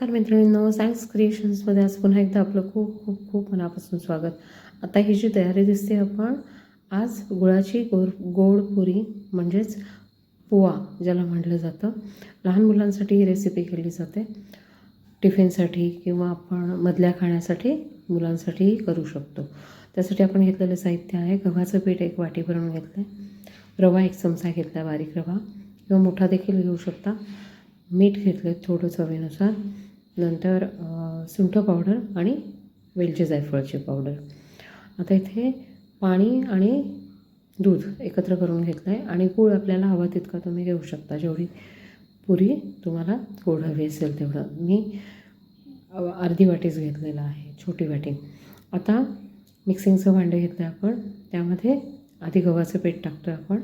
नमस्कार मित्रांनो सायन्स क्रिएशन्समध्ये आज पुन्हा एकदा आपलं खूप खूप खूप मनापासून स्वागत. आता ही जी तयारी दिसते आपण आज गुळाची गोर गोड पुरी म्हणजेच पोहा ज्याला म्हटलं जातं. लहान मुलांसाठी ही रेसिपी केली जाते. टिफिनसाठी किंवा आपण मधल्या खाण्यासाठी मुलांसाठीही करू शकतो. त्यासाठी आपण घेतलेलं साहित्य आहे गव्हाचं पीठ एक वाटी भरून घेतलं आहे रवा एक चमचा घेतला बारीक रवा. किंवा मोठा देखील घेऊ शकता. मीठ घेतलं थोडं चवीनुसार. नंतर सुंठ पावडर आणि वेलची जायफळची पावडर. आता इथे पाणी आणि दूध एकत्र करून घेतलं आहे आणि गूळ आपल्याला हवा तितका तुम्ही घेऊ शकता. जेवढी पुरी तुम्हाला गोड हवी असेल तेवढं. मी अर्धी वाटीच घेतलेलं आहे छोटी वाटी. आता मिक्सिंगचं भांडं घेतलं आपण. त्यामध्ये आधी गव्हाचं पीठ टाकतो आपण.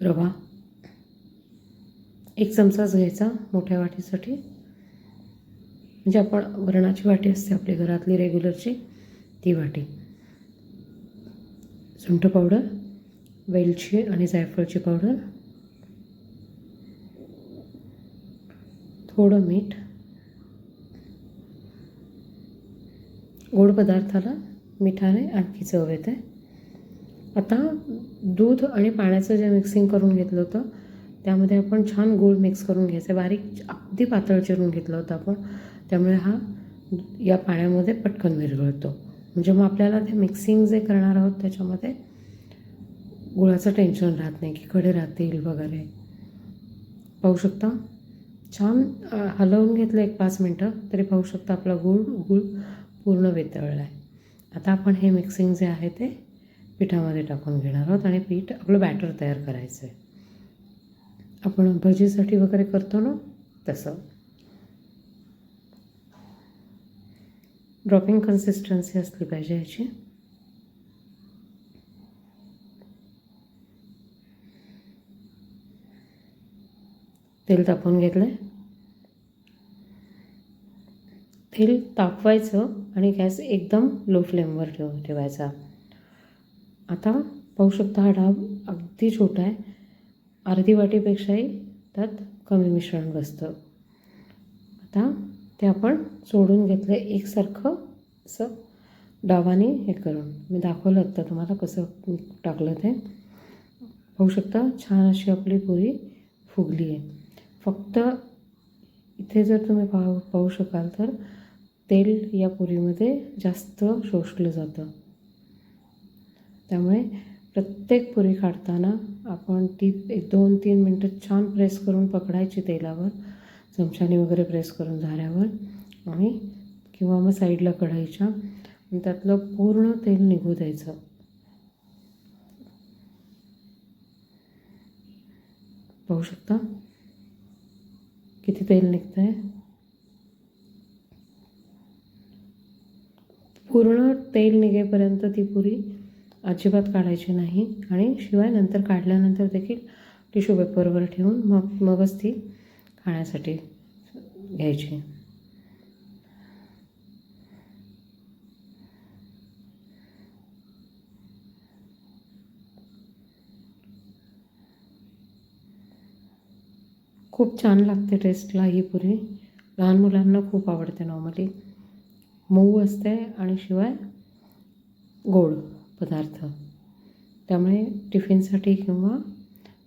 रवा एक चमचाच घ्यायचा मोठ्या वाटीसाठी. म्हणजे आपण वरणाची वाटी असते आपली घरातली रेग्युलरची ती वाटी. सुंठ पावडर वेलची आणि जायफळची पावडर. थोडं मीठ. गोड पदार्थाला मिठाने आणखी चव येते. आता दूध आणि पाण्याचं जे मिक्सिंग करून घेतलं होतं त्यामध्ये आपण छान गूळ मिक्स करून घ्यायचं. बारीक अगदी पातळ चिरून घेतलं होतं आपण. त्यामुळे हा या पाण्यामध्ये पटकन विरघळतो. म्हणजे मग आपल्याला ते मिक्सिंग जे करणार आहोत त्याच्यामध्ये गुळाचं टेन्शन राहत नाही की कडे राहतील वगैरे. पाहू शकता? छान हलवून घेतलं एक पाच मिनटं तरी पाहू शकता आपला गूळ गूळ पूर्ण वितळला आहे आता आपण हे मिक्सिंग जे आहे ते पिठामध्ये टाकून घेणार आहोत आणि पीठ आपलं बॅटर तयार करायचं आहे. आपण भजीसाठी वगैरे करतो ना तसं. ड्रॉपिंग कन्सिस्टन्सी असली पाहिजे याची. तेल तापवून घेतलं आहे तेल तापवायचं आणि गॅस एकदम लो फ्लेमवर ठेव ठेवायचा. आता पाहू शकता हा डाब अगदी छोटा आहे. अर्धी वाटीपेक्षाही त्यात कमी मिश्रण बसतं. आता ते आपण सोडून घेतलं एकसारखं असं डावाने हे करून. मी दाखवलं आत्ता तुम्हाला कसं टाकलं ते. पाहू शकता छान अशी आपली पुरी फुगली आहे. फक्त इथे जर तुम्ही पाहू पाहू शकाल तर तेल या पुरीमध्ये जास्त शोषलं जातं. त्यामुळे प्रत्येक पुरी काढताना आपण ती एक दोन तीन मिनटं छान प्रेस करून पकडायची तेलावर चमच्याने वगैरे प्रेस करून झाल्यावर आणि किंवा मग साईडला कढाईच्या. आणि त्यातलं पूर्ण तेल निघू द्यायचं. पाहू शकता? किती तेल निघतं आहे पूर्ण तेल निघेपर्यंत ती पुरी अजिबात काढायची नाही. आणि शिवाय नंतर काढल्यानंतर देखील टिश्यू पेपरवर ठेवून मग मगच ती खाण्यासाठी घ्यायची. खूप छान लागते टेस्टला ही पुरी. लहान मुलांना खूप आवडते नॉर्मली मऊ असते आणि शिवाय गोड. पदार्थ. त्यामुळे टिफिनसाठी किंवा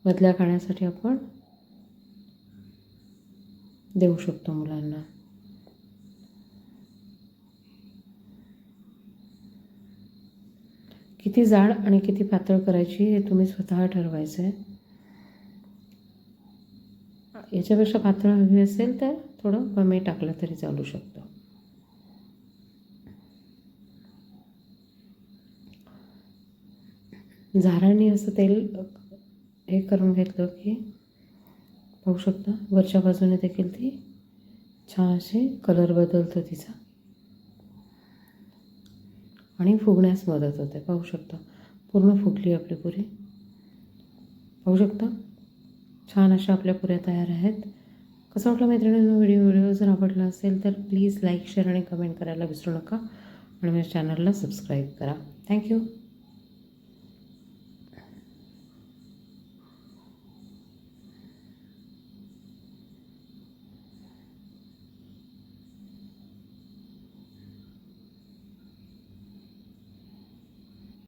मधल्या खाण्यासाठी आपण देऊ शकतो मुलांना. किती जाड आणि किती पातळ करायची हे तुम्ही स्वतः ठरवायचं आहे याच्यापेक्षा पातळ हवी असेल तर थोडं कमी टाकलं तरी चालू शकतं. झाराने असं तेल हे करून घेतलं की पाहू शकता वरच्या बाजूने देखील ती छान असे कलर बदलतो तिचा. आणि फुगण्यास मदत होते पाहू शकता. पूर्ण फुगली आपली पुरी. पाहू शकता. छान अशा आपल्या पुऱ्या तयार आहेत. कसं वाटलं मैत्रिणींनो व्हिडिओ व्हिडिओ जर आवडला असेल तर प्लीज लाईक शेअर आणि कमेंट करायला विसरू नका. आणि माझ्या चॅनलला सबस्क्राईब करा. थँक्यू.